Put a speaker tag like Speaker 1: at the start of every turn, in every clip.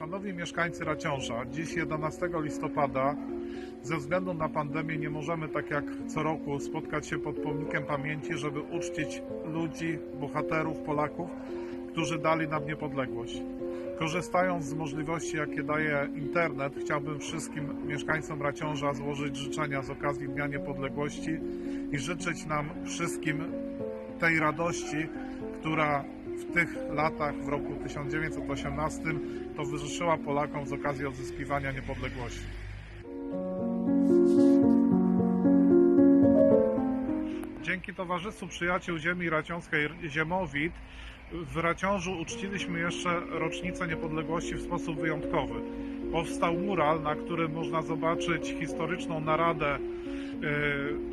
Speaker 1: Szanowni mieszkańcy Raciąża, dziś 11 listopada ze względu na pandemię nie możemy tak jak co roku spotkać się pod pomnikiem pamięci, żeby uczcić ludzi, bohaterów, Polaków, którzy dali nam niepodległość. Korzystając z możliwości, jakie daje internet, chciałbym wszystkim mieszkańcom Raciąża złożyć życzenia z okazji Dnia Niepodległości i życzyć nam wszystkim tej radości, która w tych latach, w roku 1918, towarzyszyła Polakom z okazji odzyskiwania niepodległości. Dzięki Towarzystwu Przyjaciół Ziemi Raciąskiej Ziemowit w Raciążu uczciliśmy jeszcze rocznicę niepodległości w sposób wyjątkowy. Powstał mural, na którym można zobaczyć historyczną naradę e,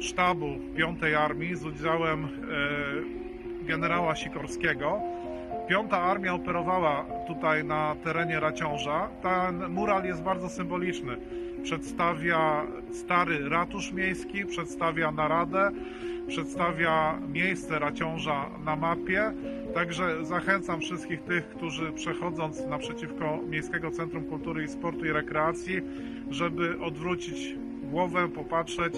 Speaker 1: sztabu 5 Armii z udziałem e, generała Sikorskiego. Piąta Armia operowała tutaj na terenie Raciąża. Ten mural jest bardzo symboliczny. Przedstawia stary ratusz miejski, przedstawia naradę, przedstawia miejsce Raciąża na mapie. Także zachęcam wszystkich tych, którzy przechodząc naprzeciwko Miejskiego Centrum Kultury i Sportu i Rekreacji, żeby odwrócić głowę, popatrzeć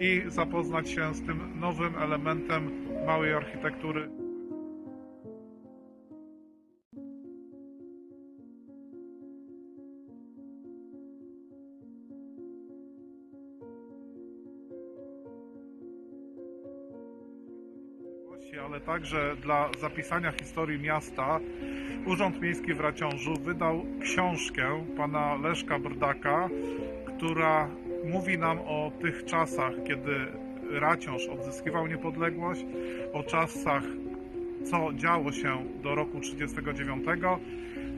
Speaker 1: i zapoznać się z tym nowym elementem małej architektury. ale także dla zapisania historii miasta Urząd Miejski w Raciążu wydał książkę pana Leszka Brdaka, która mówi nam o tych czasach, kiedy Raciąż odzyskiwał niepodległość, o czasach, co działo się do roku 1939,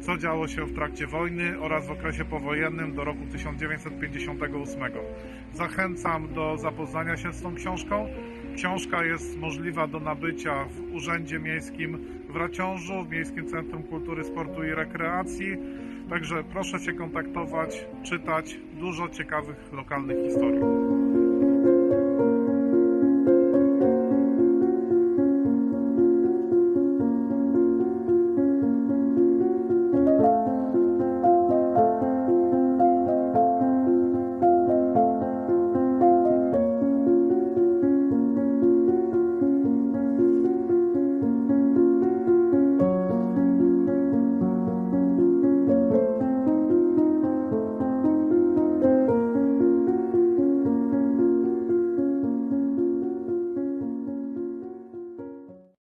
Speaker 1: co działo się w trakcie wojny oraz w okresie powojennym do roku 1958. Zachęcam do zapoznania się z tą książką. Książka jest możliwa do nabycia w Urzędzie Miejskim w Raciążu, w Miejskim Centrum Kultury, Sportu i Rekreacji. Także proszę się kontaktować, czytać dużo ciekawych lokalnych historii.